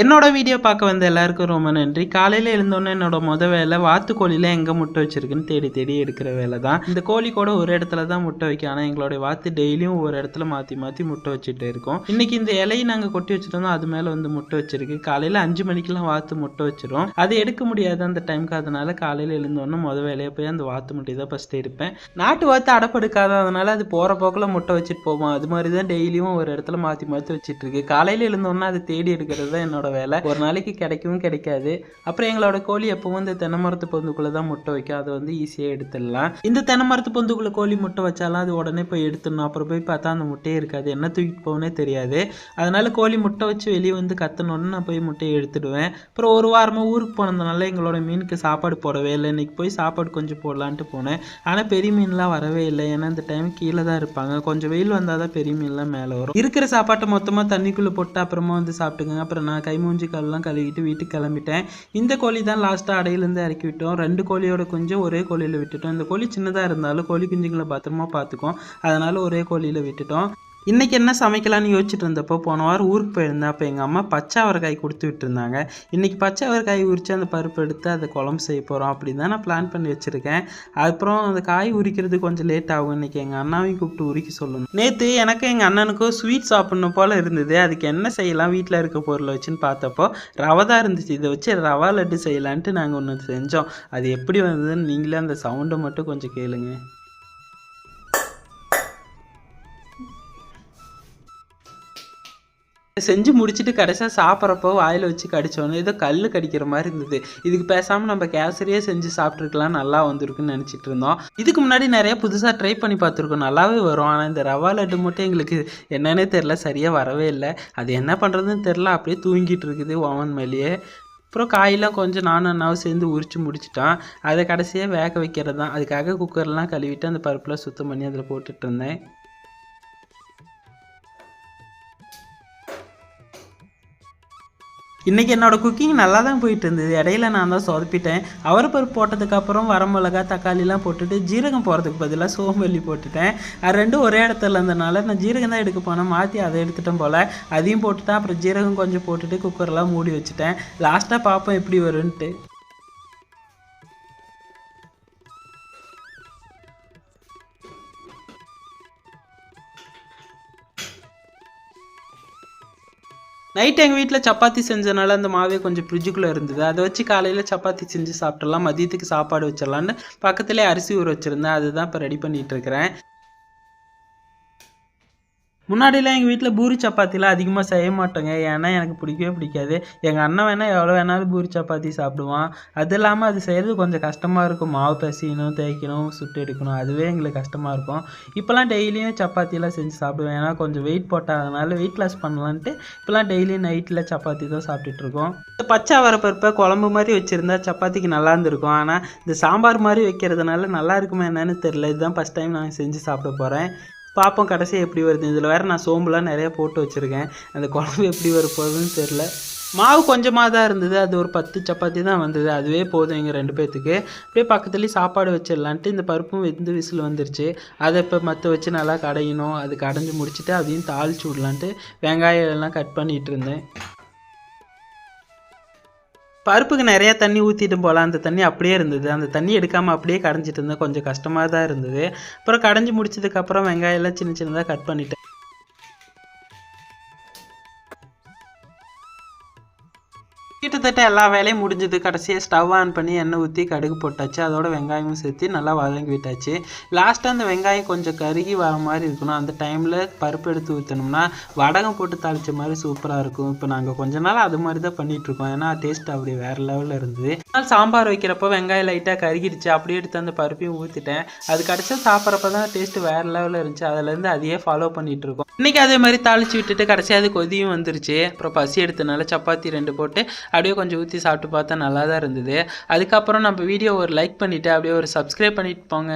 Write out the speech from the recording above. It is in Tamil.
என்னோட வீடியோ பார்க்க வந்த எல்லாருக்கும் ரொம்ப நன்றி. காலையில் எழுந்தோன்னே என்னோட முத வேலை வாத்து எங்கே முட்டை வச்சிருக்குன்னு தேடி தேடி எடுக்கிற வேலை தான் இந்த கோழி கூட ஒரு இடத்துல தான் முட்டை வைக்கும். ஆனால் எங்களுடைய வாத்து டெய்லியும் ஒரு இடத்துல மாற்றி மாற்றி முட்டை வச்சுட்டு இருக்கோம். இன்னைக்கு இந்த இலையை நாங்கள் கொட்டி வச்சுருந்தோம். அது மேலே வந்து முட்டை வச்சிருக்கு. காலையில் அஞ்சு மணிக்கெல்லாம் வாத்து முட்டை வச்சிரும். அது எடுக்க முடியாது அந்த டைம்க்கு அதனால காலையில் எழுந்தோன்னே முத வேலையை போய் அந்த வாத்து முட்டை தான் ஃபஸ்ட்டு எடுப்பேன். நாட்டு வாத்து அடப்படுக்காததுனால அது போகிற போக்கில் முட்டை வச்சுட்டு போவோம். அது மாதிரி தான் டெய்லியும் ஒரு இடத்துல மாற்றி மாற்றி வச்சுட்டு இருக்கு. காலையில் எழுந்தோன்னே அது தேடி எடுக்கிறது தான் என்னோட வேலை. ஒரு நாளைக்கு கிடைக்கவும் கிடைக்காது. அப்புறம் எங்களோட கோழி எப்பவும் இந்த தென்னை மரத்து பொந்துக்குள்ளே தான் முட்டை வைக்கும். அதை வந்து ஈஸியாக எடுத்துடலாம். இந்த தென்னை மரத்து பொந்துக்குள்ளே கோழி முட்டை வச்சாலும் அது உடனே போய் எடுத்துடணும். அப்புறம் போய் பார்த்தா அந்த முட்டையே இருக்காது. என்ன தூக்கிட்டு போகனே தெரியாது. அதனால கோழி முட்டை வச்சு வெளியே வந்து கத்தணுன்னு நான் போய் முட்டையை எடுத்துடுவேன். அப்புறம் ஒரு வாரமாக ஊருக்கு போனதுனால எங்களோட மீனுக்கு சாப்பாடு போடவே இல்லை. இன்னைக்கு போய் சாப்பாடு கொஞ்சம் போடலான்ட்டு போனேன். ஆனால் பெரிய மீன்லாம் வரவே இல்லை. ஏன்னா இந்த டைம் கீழே தான் இருப்பாங்க. கொஞ்சம் வெயில் வந்தால் தான் பெரிய மீன்லாம் மேலே வரும். இருக்கிற சாப்பாட்டை மொத்தமாக தண்ணிக்குள்ளே போட்டு அப்புறமா வந்து சாப்பிட்டுங்க அப்புறம் நான் கை மூஞ்சி கால்லாம் கழுவிட்டு வீட்டுக்கு கிளம்பிட்டேன். இந்த கோழி தான் லாஸ்ட்டாக அடையிலேருந்து இறக்கி விட்டோம். ரெண்டு கோழியோட குஞ்சு ஒரே கோழியில் விட்டுட்டோம். இந்த கோழி சின்னதாக இருந்தாலும் கோழி குஞ்சுங்களை பத்திரமா பார்த்துக்கும். அதனால் ஒரே கோழியில் விட்டுட்டோம். இன்றைக்கி என்ன சமைக்கலாம்னு யோசிச்சுட்டு இருந்தப்போ போன வாரம் ஊருக்கு போயிருந்தேன். அப்போ எங்கள் அம்மா பச்சை அவரைக்காய் கொடுத்து விட்டுருந்தாங்க. இன்றைக்கி பச்சை அவரைக்காய் உரித்து அந்த பருப்பு எடுத்து அதை குழம்பு செய்ய போகிறோம் அப்படின்னு தான் நான் பிளான் பண்ணி வச்சுருக்கேன். அப்புறம் அந்த காய் உரிக்கிறது கொஞ்சம் லேட் ஆகும். இன்றைக்கி எங்கள் அண்ணாவையும் கூப்பிட்டு உரிக்க சொல்லணும். நேற்று எனக்கு எங்கள் அண்ணனுக்கும் ஸ்வீட் சாப்பிட்ணும் போல் இருந்தது. அதுக்கு என்ன செய்யலாம்? வீட்டில் இருக்க பொருளை வச்சுன்னு பார்த்தப்போ ரவை தான் இருந்துச்சு. இதை வச்சு ரவா லட்டு செய்யலான்ட்டு நாங்கள் ஒன்று செஞ்சோம். அது எப்படி வந்ததுன்னு நீங்களே அந்த சவுண்டை மட்டும் கொஞ்சம் கேளுங்க. செஞ்சு முடிச்சுட்டு கடைசியாக சாப்பிட்றப்போ வாயில் வச்சு கடிச்சோன்னு ஏதோ கல் கடிக்கிற மாதிரி இருந்தது. இதுக்கு பேசாமல் நம்ம கேசரியே செஞ்சு சாப்பிட்ருக்கலாம் நல்லா வந்திருக்குன்னு நினச்சிட்டு இருந்தோம். இதுக்கு முன்னாடி நிறைய புதுசாக ட்ரை பண்ணி பார்த்துருக்கோம். நல்லாவே வரும். ஆனால் இந்த ரவா லட்டு மட்டும் எங்களுக்கு என்னன்னே தெரில சரியாக வரவே இல்லை. அது என்ன பண்ணுறதுன்னு தெரில அப்படியே தூங்கிட்டு இருக்குது ஓவன் மேலேயே. அப்புறம் காயெல்லாம் கொஞ்சம் நானும் அண்ணாவும் சேர்ந்து உரித்து முடிச்சிட்டான் அதை கடைசியாக வேக வைக்கிறது தான் அதுக்காக குக்கர்லாம் கழுவிட்டு அந்த பருப்புலாம் சுத்தம் பண்ணி அதில் போட்டுட்டு இருந்தேன். இன்றைக்கி என்னோடய குக்கிங் நல்லா தான் போயிட்டு இருந்தது இடையில நான் தான் சொதப்பிட்டேன். அவரைப்பருப்பு போட்டதுக்கப்புறம் வரமிளகா தக்காளிலாம் போட்டுட்டு ஜீரகம் போகிறதுக்கு பதிலாக சோம்பல்லி போட்டுட்டேன். அது ரெண்டும் ஒரே இடத்துல இருந்தனால நான் ஜீரகம் தான் எடுக்க போனேன். மாற்றி அதை எடுத்துட்டேன் போல். அதையும் போட்டுட்டேன். அப்புறம் ஜீரகம் கொஞ்சம் போட்டுட்டு குக்கர்லாம் மூடி வச்சுட்டேன். லாஸ்ட்டாக பார்ப்போம் எப்படி வரும்ன்ட்டு. நைட் எங்கள் வீட்டில் சப்பாத்தி செஞ்சனால அந்த மாவே கொஞ்சம் ஃப்ரிட்ஜுக்குள்ளே இருந்தது. அதை வச்சு காலையில் சப்பாத்தி செஞ்சு சாப்பிட்றலாம் மதியத்துக்கு சாப்பாடு வச்சிடலான்னு பக்கத்துலேயே அரிசி ஊற வச்சுருந்தேன். அதுதான் இப்போ ரெடி பண்ணிகிட்டு இருக்கிறேன். முன்னாடிலாம் எங்கள் வீட்டில் பூரி சப்பாத்திலாம் அதிகமாக செய்ய மாட்டோங்க. ஏன்னா எனக்கு பிடிக்கவே பிடிக்காது. எங்கள் அண்ணன் வேணால் எவ்வளோ வேணாலும் பூரி சப்பாத்தி சாப்பிடுவான். அது இல்லாமல் அது செய்கிறது கொஞ்சம் கஷ்டமாக இருக்கும். மாவு பசியணும் தேய்க்கணும் சுட்டு எடுக்கணும். அதுவே எங்களுக்கு கஷ்டமாக இருக்கும். இப்போலாம் டெய்லியும் சப்பாத்திலாம் செஞ்சு சாப்பிடுவேன். ஏன்னா கொஞ்சம் வெயிட் போட்டாதனால வெயிட் லாஸ் பண்ணலான்ட்டு இப்போலாம் டெய்லியும் நைட்டில் சப்பாத்தி தான் சாப்பிட்டுட்ருக்கோம் இந்த பச்சை வரப்பருப்பை குழம்பு மாதிரி வச்சுருந்தா சப்பாத்திக்கு நல்லா இருந்திருக்கும். ஆனால் இந்த சாம்பார் மாதிரி வைக்கிறதுனால நல்லா இருக்குமா என்னன்னு தெரில இதுதான் ஃபஸ்ட் டைம் நான் செஞ்சு சாப்பிட போகிறேன் பார்ப்போம் கடைசியாக எப்படி வருது. இதில் வேறு நான் சோம்புலாம் நிறையா போட்டு வச்சுருக்கேன். அந்த குழம்பு எப்படி வரப்போகுதுன்னு தெரில மாவு கொஞ்சமாக தான் இருந்தது. அது ஒரு பத்து சப்பாத்தி தான் வந்தது. அதுவே போதும் எங்கள் ரெண்டு பேர்த்துக்கு அப்படியே பக்கத்துலேயே சாப்பாடு வச்சிடலான்ட்டு இந்த பருப்பும் வெந்து விசில் வந்துருச்சு. அதை இப்போ மற்ற வச்சு நல்லா கடையணும். அது கடைஞ்சி முடிச்சுட்டு அதையும் தாளிச்சு விடலான்ட்டு வெங்காயம் எல்லாம் கட் பண்ணிகிட்டு இருந்தேன். பருப்புக்கு நிறையா தண்ணி ஊற்றிட்டு போகலாம் அந்த தண்ணி அப்படியே இருந்தது. அந்த தண்ணி எடுக்காமல் அப்படியே கடைஞ்சிட்டு இருந்தேன். கொஞ்சம் கஷ்டமாக தான் இருந்தது. அப்புறம் கடைஞ்சி முடிச்சதுக்கப்புறம் வெங்காயம்லாம் சின்ன சின்னதாக கட் பண்ணிட்டேன். கிட்டத்தட்ட எல்லா வேலையும் முடிஞ்சது. கடைசியாக ஸ்டவ் ஆன் பண்ணி எண்ணெய் ஊற்றி கடுகு போட்டாச்சு. அதோட வெங்காயமும் சேர்த்து நல்லா வதங்கி விட்டாச்சு. லாஸ்ட்டாக அந்த வெங்காயம் கொஞ்சம் கருகி வர மாதிரி இருக்கணும். அந்த டைமில் பருப்பு எடுத்து ஊற்றணும்னா வடகம் போட்டு தாளித்த மாதிரி சூப்பராக இருக்கும். இப்போ நாங்கள் கொஞ்ச நாள் அது மாதிரி தான் பண்ணிகிட்ருக்கோம் ஏன்னா டேஸ்ட் அப்படி வேறு லெவலில் இருந்தது. ஆனால் சாம்பார் வைக்கிறப்போ வெங்காயம் லைட்டாக கருகிடுச்சு அப்படியே எடுத்து அந்த பருப்பையும் ஊற்றிட்டேன் அது கடைசியாக சாப்பிட்றப்ப தான் டேஸ்ட்டு வேறு லெவலில் இருந்துச்சு. அதுலேருந்து அதையே ஃபாலோ பண்ணிகிட்டு இருக்கோம். இன்றைக்கி அதே மாதிரி தாளித்து விட்டுட்டு கடைசியாக அது கொதியும் வந்துருச்சு. அப்புறம் பசி எடுத்தனால சப்பாத்தி ரெண்டு போட்டு அப்படியே கொஞ்சம் ஊற்றி சாப்பிட்டு பார்த்தா நல்லா தான் இருந்தது. அதுக்கப்புறம் நம்ம வீடியோ ஒரு லைக் பண்ணிவிட்டு அப்படியே ஒரு சப்ஸ்கிரைப் பண்ணிட்டு போங்க.